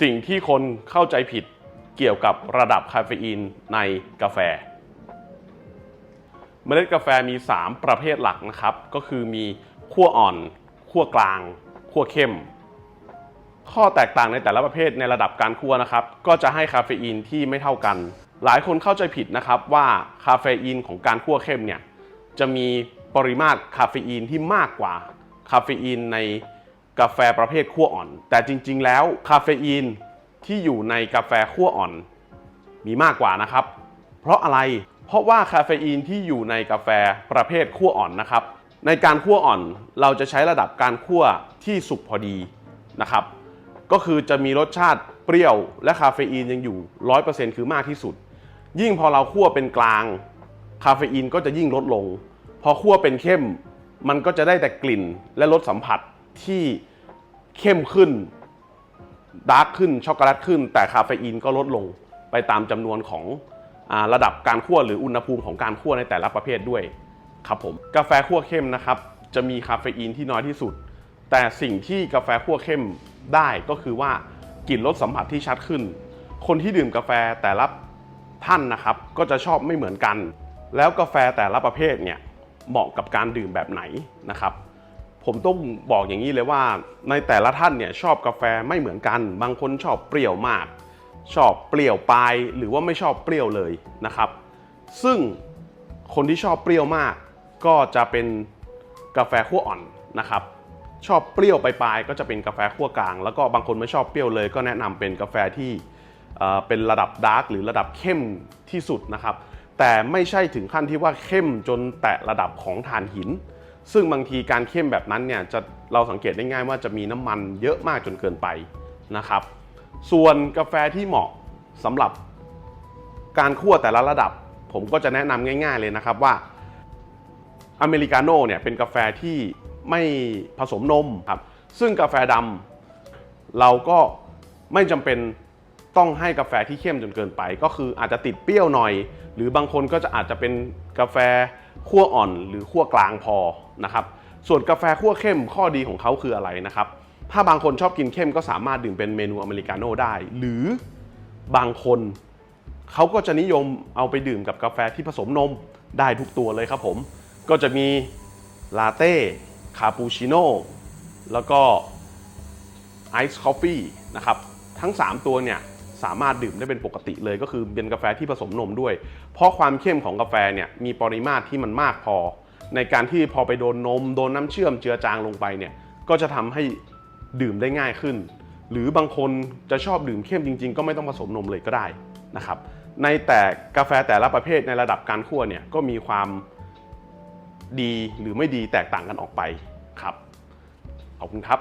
สิ่งที่คนเข้าใจผิดเกี่ยวกับระดับคาเฟอีนในกาแฟ เมล็ดกาแฟมี 3 ประเภทหลักนะครับ ก็คือมีขั้วอ่อนขั้วกลางขั้วเข้ม ข้อแตกต่างในแต่ละประเภทในระดับการคั่วนะครับ ก็จะให้คาเฟอีนที่ไม่เท่ากัน หลายคนเข้าใจผิดนะครับว่าคาเฟอีนของการคั่วเข้มเนี่ยจะมีปริมาตรคาเฟอีนที่มากกว่าคาเฟอีนใน กาแฟประเภทคั่วอ่อน แต่จริง ๆ แล้วคาเฟอีนที่อยู่ในกาแฟคั่วอ่อน มีมากกว่านะครับ เพราะอะไรเพราะว่าคาเฟอีนที่อยู่ในกาแฟประเภทคั่วอ่อนนะครับ ในการคั่วอ่อนเราจะใช้ระดับการคั่วที่สุกพอดีนะครับ ก็คือจะมีรสชาติเปรี้ยวและคาเฟอีนยังอยู่ 100%คือมากที่สุด ยิ่งพอเราคั่วเป็นกลาง คาเฟอีนก็จะยิ่งลดลง พอคั่วเป็นเข้ม มันก็จะได้แต่กลิ่นและรสสัมผัสที่ เข้มขึ้นดาร์กขึ้นช็อกโกแลตขึ้น แต่คาเฟอีนก็ลดลงไปตามจำนวนของอระดับการคั่วหรืออุณหภูมิของการคั่วในแต่ละประเภทด้วยครับผมกาแฟคั่วเข้มนะครับ จะมีคาเฟอีนที่น้อยที่สุด แต่สิ่งที่กาแฟคั่วเข้มได้ก็คือว่ากลิ่นรสสัมผัสที่ชัดขึ้น คนที่ดื่มกาแฟแต่ละท่านนะครับ ก็จะชอบไม่เหมือนกัน แล้วกาแฟแต่ละประเภทเนี่ยเหมาะกับการดื่มแบบไหนนะครับ ผมต้องบอกอย่างนี้เลยว่า ในแต่ละท่านเนี่ยชอบกาแฟไม่เหมือนกัน บางคนชอบเปรี้ยวมาก ชอบเปรี้ยวปลายหรือว่าไม่ชอบเปรี้ยวเลยนะครับ ซึ่งคนที่ชอบเปรี้ยวมาก ก็จะเป็นกาแฟขั้วอ่อนนะครับชอบเปรี้ยวปลายๆก็จะเป็นกาแฟขั้วกลาง แล้วก็บางคนไม่ชอบเปรี้ยวเลย ก็แนะนำเป็นกาแฟที่เเป็นระดับดาร์กหรือระดับเข้มที่สุดนะครับ แต่ไม่ใช่ถึงขั้นที่ว่าเข้มจนแตะระดับของถ่านหิน ซึ่งบางทีการเข้มแบบนั้นเนี่ยจะเราสังเกตได้ง่ายว่าจะมีน้ำมันเยอะมากจนเกินไปนะครับ ส่วนกาแฟที่เหมาะสำหรับการคั่วแต่ละระดับ ผมก็จะแนะนำง่าย ๆเลยนะครับว่าอเมริกาโน่เนี่ยเป็นกาแฟที่ไม่ผสมนมครับซึ่งกาแฟดำเราก็ไม่จำเป็นต้องให้กาแฟที่เข้มจนเกินไป ก็คืออาจจะติดเปรี้ยวหน่อย หรือบางคนก็จะอาจจะเป็นกาแฟ คั่วอ่อนหรือคั่วกลางพอนะครับส่วนกาแฟคั่วเข้มข้อดีของเขาคืออะไรนะครับ ถ้าบางคนชอบกินเข้มก็สามารถดื่มเป็นเมนูอเมริกาโน่ได้ หรือบางคนเขาก็จะนิยมเอาไปดื่มกับกาแฟที่ผสมนมได้ทุกตัวเลยครับผม ก็จะมีลาเต้คาปูชิโน่แล้วก็ไอซ์คอฟฟี่นะครับ ทั้ง 3 ตัวเนี่ย สามารถดื่มได้เป็นปกติเลยก็คือเป็นกาแฟที่ผสมนมด้วย เพราะความเข้มของกาแฟเนี่ยมีปริมาตรที่มันมากพอ ในการที่พอไปโดนนมโดนน้ำเชื่อมเจือจางลงไปเนี่ยก็จะทำให้ดื่มได้ง่ายขึ้น หรือบางคนจะชอบดื่มเข้มจริง ๆ ก็ไม่ต้องผสมนมเลยก็ได้นะครับในแต่กาแฟแต่ละประเภทในระดับการคั่วเนี่ยก็มีความดีหรือไม่ดีแตกต่างกันออกไปครับขอบคุณครับ